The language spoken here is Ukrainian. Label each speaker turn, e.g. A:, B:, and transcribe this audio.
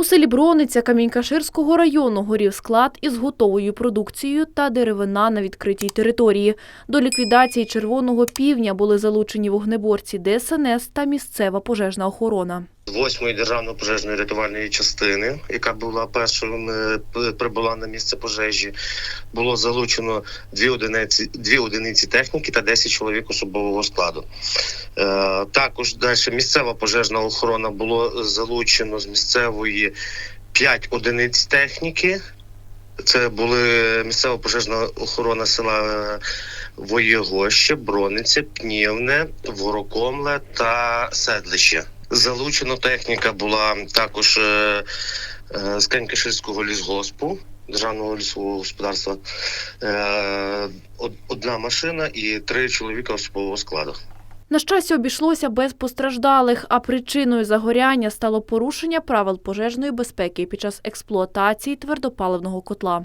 A: У селі Брониця Камінькаширського району горів склад із готовою продукцією та деревина на відкритій території. До ліквідації червоного півня були залучені вогнеборці ДСНС та місцева пожежна охорона.
B: Восьмої державної пожежної рятувальної частини, яка була першою е, прибула на місце пожежі, було залучено дві одиниці, дві одиниці техніки та 10 чоловік особового складу. Е, також далі місцева пожежна охорона було залучено з місцевої 5 одиниць техніки. Це були місцева пожежна охорона села е, Воєгоще, Брониця, Пнівне, Ворокомле та Седлище. Залучена техніка була також е, е, з Канькаширського лісгоспу, державного лісового господарства. Одна машина і три чоловіка особового складу.
A: На щастя, обійшлося без постраждалих, а причиною загоряння стало порушення правил пожежної безпеки під час експлуатації твердопаливного котла.